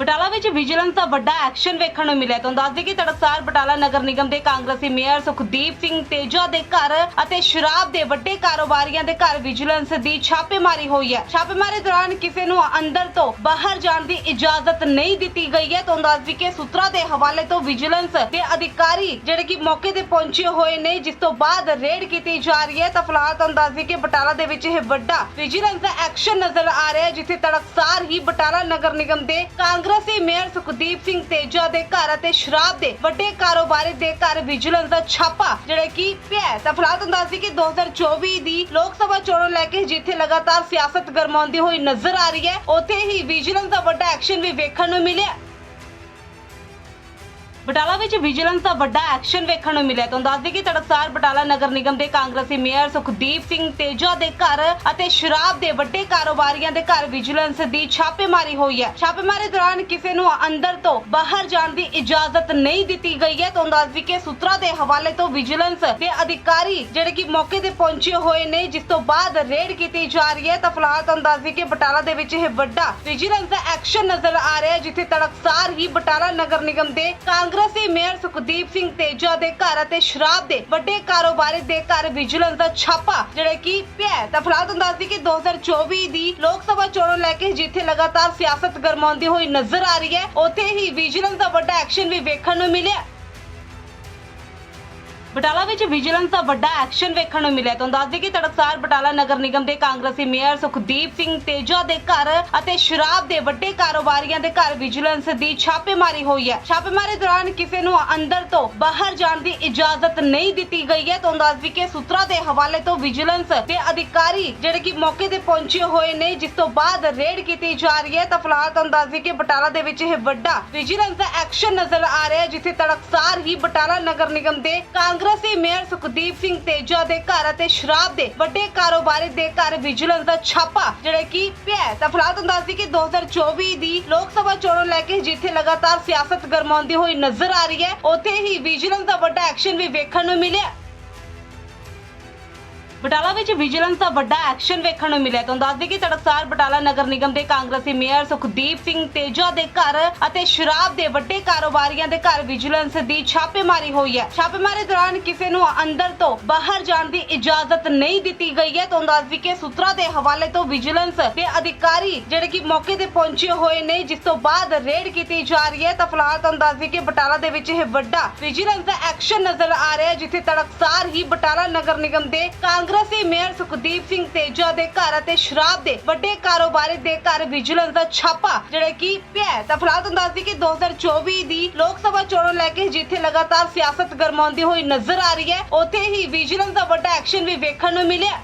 ਬਟਾਲਾ ਵਿੱਚ ਵਿਜੀਲੈਂਸ ਦਾ ਵੱਡਾ ਐਕਸ਼ਨ ਵੇਖਣ ਨੂੰ ਮਿਲਿਆ ਤੁਹਾਨੂੰ ਦੱਸ ਦਈਏ ਕਿ ਤੜਕਸਾਰ ਬਟਾਲਾ ਨਗਰ ਨਿਗਮ ਦੇ ਕਾਂਗਰਸੀ ਮੇਅਰ ਸੁਖਦੀਪ ਸਿੰਘ ਤੇਜਾ ਦੇ ਘਰ ਅਤੇ ਸ਼ਰਾਬ ਦੇ ਵੱਡੇ ਕਾਰੋਬਾਰੀਆਂ ਦੇ ਘਰ ਵਿਜੀਲੈਂਸ ਦੀ ਛਾਪੇਮਾਰੀ ਹੋਈ ਹੈ। ਛਾਪੇਮਾਰੀ ਦੌਰਾਨ ਕਿਸੇ ਨੂੰ ਅੰਦਰ ਤੋਂ ਬਾਹਰ ਜਾਣ ਦੀ ਇਜਾਜ਼ਤ ਨਹੀਂ ਦਿੱਤੀ ਗਈ ਹੈ। ਤੁਹਾਨੂੰ ਦੱਸ ਦਈਏ ਕਿ ਸੂਤਰਾਂ ਦੇ ਹਵਾਲੇ ਤੋਂ ਵਿਜੀਲੈਂਸ ਦੇ ਅਧਿਕਾਰੀ ਜਿਹੜੇ ਕਿ ਮੌਕੇ ਤੇ ਪਹੁੰਚੇ ਹੋਏ ਨੇ, ਜਿਸ ਤੋਂ ਬਾਅਦ ਰੇਡ ਕੀਤੀ ਜਾ ਰਹੀ ਹੈ। ਤਾਂ ਫਿਲਹਾਲ ਤੁਹਾਨੂੰ ਦੱਸ ਦਈਏ ਕਿ ਬਟਾਲਾ ਦੇ ਵਿੱਚ ਇਹ ਵੱਡਾ ਵਿਜੀਲੈਂਸ ਦਾ ਐਕਸ਼ਨ ਨਜ਼ਰ ਆ ਰਿਹਾ ਹੈ, ਜਿੱਥੇ ਤੜਕਸਾਰ ਹੀ ਬਟਾਲਾ ਨਗਰ ਨਿਗਮ ਦੇ ਕਾਂਗਰਸੀ ਮੇਅਰ ਸੁਖਦੀਪ ਸਿੰਘ ਤੇਜਾ ਦੇ ਘਰ ਅਤੇ ਸ਼ਰਾਬ ਦੇ ਵੱਡੇ ਕਾਰੋਬਾਰੀ ਦੇ ਘਰ ਵਿਜੀਲੈਂਸ ਦਾ ਛਾਪਾ, ਜਿਹੜਾ ਕਿ ਪਿਆ ਹੈ। ਤਾਂ ਫਿਲਹਾਲ ਤੁਹਾਨੂੰ ਦੱਸ ਕਿ 2024 ਦੀ ਲੋਕ ਸਭਾ ਚੋਣਾਂ ਲੈ ਕੇ ਜਿੱਥੇ ਲਗਾਤਾਰ ਸਿਆਸਤ ਗਰਮਾਉਂਦੀ ਹੋਈ ਨਜ਼ਰ ਆ ਰਹੀ ਹੈ, ਉੱਥੇ ਹੀ ਵਿਜੀਲੈਂਸ ਦਾ ਵੱਡਾ ਐਕਸ਼ਨ ਵੀ ਵੇਖਣ ਨੂੰ ਮਿਲਿਆ ਬਟਾਲਾ ਵਿੱਚ ਵਿਜੀਲੈਂਸ ਦਾ ਵੱਡਾ ਐਕਸ਼ਨ ਵੇਖਣ ਨੂੰ ਮਿਲਿਆ ਤੁਹਾਨੂੰ ਦੱਸ ਦਈਏ ਕਿ ਤੜਕਸਾਰ ਬਟਾਲਾ ਨਗਰ ਨਿਗਮ ਦੇ ਕਾਂਗਰਸੀ ਮੇਅਰ ਸੁਖਦੀਪ ਸਿੰਘ ਤੇਜਾ ਦੇ ਘਰ ਅਤੇ ਸ਼ਰਾਬ ਦੇ ਵੱਡੇ ਕਾਰੋਬਾਰੀਆਂ ਦੇ ਘਰ ਵਿਜੀਲੈਂਸ ਦੀ ਛਾਪੇਮਾਰੀ ਹੋਈ ਹੈ। ਛਾਪੇਮਾਰੀ ਦੌਰਾਨ ਕਿਸੇ ਨੂੰ ਅੰਦਰ ਤੋਂ ਬਾਹਰ ਜਾਣ ਦੀ ਇਜਾਜ਼ਤ ਨਹੀਂ ਦਿੱਤੀ ਗਈ ਹੈ। ਤੁਹਾਨੂੰ ਦੱਸ ਦਈਏ ਕਿ ਸੂਤਰਾਂ ਦੇ ਹਵਾਲੇ ਤੋਂ ਵਿਜੀਲੈਂਸ ਦੇ ਅਧਿਕਾਰੀ ਜਿਹੜੇ ਕਿ ਮੌਕੇ ਤੇ ਪਹੁੰਚੇ ਹੋਏ ਨੇ, ਜਿਸ ਤੋਂ ਬਾਅਦ ਰੇਡ ਕੀਤੀ ਜਾ ਰਹੀ ਹੈ। ਤਾਂ ਫਿਲਹਾਲ ਤੁਹਾਨੂੰ ਦੱਸ ਦਈਏ ਕਿ ਬਟਾਲਾ ਦੇ ਵਿੱਚ ਇਹ ਵੱਡਾ ਵਿਜੀਲੈਂਸ ਦਾ ਐਕਸ਼ਨ ਨਜ਼ਰ ਆ ਰਿਹਾ ਹੈ, ਜਿੱਥੇ ਤੜਕਸਾਰ ਹੀ ਬਟਾਲਾ ਨਗਰ ਨਿਗਮ ਦੇ ਕਾਂਗਰਸੀ ਮੇਅਰ ਸੁਖਦੀਪ ਸਿੰਘ ਤੇਜਾ ਦੇ ਘਰ ਅਤੇ ਸ਼ਰਾਬ ਦੇ ਵੱਡੇ ਕਾਰੋਬਾਰੀ ਦੇ ਘਰ ਵਿਜੀਲੈਂਸ ਦਾ ਛਾਪਾ, ਜਿਹੜਾ ਕਿ ਪਿਆ ਤਾਂ ਫਿਲਹਾਲ ਤੁਹਾਨੂੰ ਦੱਸ ਦਈਏ ਕਿ 2024 ਦੀ ਲੋਕ ਸਭਾ ਚੋਣਾਂ ਲੈ ਕੇ ਜਿੱਥੇ ਲਗਾਤਾਰ ਸਿਆਸਤ ਗਰਮਾਉਂਦੀ ਹੋਈ ਨਜ਼ਰ ਆ ਰਹੀ ਹੈ, ਉੱਥੇ ਹੀ ਵਿਜੀਲੈਂਸ ਦਾ ਵੱਡਾ ਐਕਸ਼ਨ ਵੀ ਵੇਖਣ ਨੂੰ ਮਿਲਿਆ। ਬਟਾਲਾ ਵਿੱਚ ਵਿਜੀਲੈਂਸ ਦਾ ਵੱਡਾ ਐਕਸ਼ਨ ਵੇਖਣ ਨੂੰ ਮਿਲਿਆ ਤੁਹਾਨੂੰ ਦੱਸ ਦਈਏ ਕਿ ਤੜਕਸਾਰ ਬਟਾਲਾ ਨਗਰ ਨਿਗਮ ਦੇ ਕਾਂਗਰਸੀ ਮੇਅਰ ਸੁਖਦੀਪ ਸਿੰਘ ਤੇਜਾ ਦੇ ਘਰ ਅਤੇ ਸ਼ਰਾਬ ਦੇ ਵੱਡੇ ਕਾਰੋਬਾਰੀਆਂ ਦੇ ਘਰ ਵਿਜੀਲੈਂਸ ਦੀ ਛਾਪੇਮਾਰੀ ਹੋਈ ਹੈ। ਛਾਪੇਮਾਰੀ ਦੌਰਾਨ ਕਿਸੇ ਨੂੰ ਅੰਦਰ ਤੋਂ ਬਾਹਰ ਜਾਣ ਦੀ ਇਜਾਜ਼ਤ ਨਹੀਂ ਦਿੱਤੀ ਗਈ ਹੈ। ਤੁਹਾਨੂੰ ਦੱਸ ਦਈਏ ਕਿ ਸੂਤਰਾਂ ਦੇ ਹਵਾਲੇ ਤੋਂ ਵਿਜੀਲੈਂਸ ਦੇ ਅਧਿਕਾਰੀ ਜਿਹੜੇ ਕਿ ਮੌਕੇ ਤੇ ਪਹੁੰਚੇ ਹੋਏ ਨੇ, ਜਿਸ ਤੋਂ ਬਾਅਦ ਰੇਡ ਕੀਤੀ ਜਾ ਰਹੀ ਹੈ। ਤਾਂ ਫਿਲਹਾਲ ਤੁਹਾਨੂੰ ਦੱਸ ਦਈਏ ਕਿ ਬਟਾਲਾ ਦੇ ਵਿੱਚ ਇਹ ਵੱਡਾ ਵਿਜੀਲੈਂਸ ਦਾ ਐਕਸ਼ਨ ਨਜ਼ਰ ਆ ਰਿਹਾ ਹੈ, ਜਿੱਥੇ ਤੜਕਸਾਰ ਹੀ ਬਟਾਲਾ ਨਗਰ ਨਿਗਮ ਦੇ ਕਾਂਗਰਸੀ ਮੇਅਰ ਸੁਖਦੀਪ ਸਿੰਘ ਤੇਜਾ ਦੇ ਘਰ ਅਤੇ ਸ਼ਰਾਬ ਦੇ ਵੱਡੇ ਕਾਰੋਬਾਰੀ ਦੇ ਘਰ ਵਿਜੀਲੈਂਸ ਦਾ ਛਾਪਾ, ਜਿਹੜਾ ਕਿ ਪਿਆ ਤਾਂ ਫਿਲਹਾਲ ਦੱਸਦੀ ਦੱਸ ਦਈਏ ਕਿ 2024 ਦੀ ਲੋਕ ਸਭਾ ਚੋਣਾਂ ਲੈ ਕੇ ਜਿੱਥੇ ਲਗਾਤਾਰ ਸਿਆਸਤ ਗਰਮਾਉਂਦੀ ਹੋਈ ਨਜ਼ਰ ਆ ਰਹੀ ਹੈ, ਉੱਥੇ ਹੀ ਵਿਜੀਲੈਂਸ ਦਾ ਵੱਡਾ ਐਕਸ਼ਨ ਵੀ ਵੇਖਣ ਨੂੰ ਮਿਲਿਆ। ਬਟਾਲਾ ਵਿੱਚ ਵਿਜੀਲੈਂਸ ਦਾ ਵੱਡਾ ਐਕਸ਼ਨ ਵੇਖਣ ਨੂੰ ਮਿਲਿਆ ਤੁਹਾਨੂੰ ਦੱਸ ਦਈਏ ਕਿ ਤੜਕਸਾਰ ਬਟਾਲਾ ਨਗਰ ਨਿਗਮ ਦੇ ਕਾਂਗਰਸੀ ਮੇਅਰ ਸੁਖਦੀਪ ਸਿੰਘ ਤੇਜਾ ਦੇ ਘਰ ਅਤੇ ਸ਼ਰਾਬ ਦੇ ਵੱਡੇ ਕਾਰੋਬਾਰੀਆਂ ਦੇ ਘਰ ਵਿਜੀਲੈਂਸ ਦੀ ਛਾਪੇਮਾਰੀ ਹੋਈ ਹੈ। ਛਾਪੇਮਾਰੀ ਦੌਰਾਨ ਕਿਸੇ ਨੂੰ ਅੰਦਰ ਤੋਂ ਬਾਹਰ ਜਾਣ ਦੀ ਇਜਾਜ਼ਤ ਨਹੀਂ ਦਿੱਤੀ ਗਈ ਹੈ। ਤੁਹਾਨੂੰ ਦੱਸ ਦਈਏ ਕਿ ਸੂਤਰਾਂ ਦੇ ਹਵਾਲੇ ਤੋਂ ਵਿਜੀਲੈਂਸ ਦੇ ਅਧਿਕਾਰੀ ਜਿਹੜੇ ਕਿ ਮੌਕੇ ਤੇ ਪਹੁੰਚੇ ਹੋਏ ਨੇ, ਜਿਸ ਤੋਂ ਬਾਅਦ ਰੇਡ ਕੀਤੀ ਜਾ ਰਹੀ ਹੈ। ਤਾਂ ਫਿਲਹਾਲ ਤੁਹਾਨੂੰ ਦੱਸ ਦਈਏ ਕਿ ਬਟਾਲਾ ਦੇ ਵਿੱਚ ਇਹ ਵੱਡਾ ਵਿਜੀਲੈਂਸ ਦਾ ਐਕਸ਼ਨ ਨਜ਼ਰ ਆ ਰਿਹਾ ਹੈ, ਜਿੱਥੇ ਤੜਕਸਾਰ ਹੀ ਬਟਾਲਾ ਨਗਰ ਨਿਗਮ ਦੇ ਕਾਂਗਰਸੀ ਮੇਅਰ ਸੁਖਦੀਪ ਸਿੰਘ ਤੇਜਾ ਦੇ ਘਰ ਅਤੇ ਸ਼ਰਾਬ ਦੇ ਵੱਡੇ ਕਾਰੋਬਾਰੀ ਦੇ ਘਰ ਵਿਜੀਲੈਂਸ ਦਾ ਛਾਪਾ, ਜਿਹੜਾ ਕਿ ਪਿਆ ਤਾਂ ਫਿਲਹਾਲ ਤੁਹਾਨੂੰ ਦੱਸ ਦਈਏ ਕਿ 2024 ਦੀ ਲੋਕ ਸਭਾ ਚੋਣਾਂ ਲੈ ਕੇ ਜਿੱਥੇ ਲਗਾਤਾਰ ਸਿਆਸਤ ਗਰਮਾਉਂਦੀ ਹੋਈ ਨਜ਼ਰ ਆ ਰਹੀ ਹੈ, ਉੱਥੇ ਹੀ ਵਿਜੀਲੈਂਸ ਦਾ ਵੱਡਾ ਐਕਸ਼ਨ ਵੀ ਵੇਖਣ ਨੂੰ ਮਿਲਿਆ।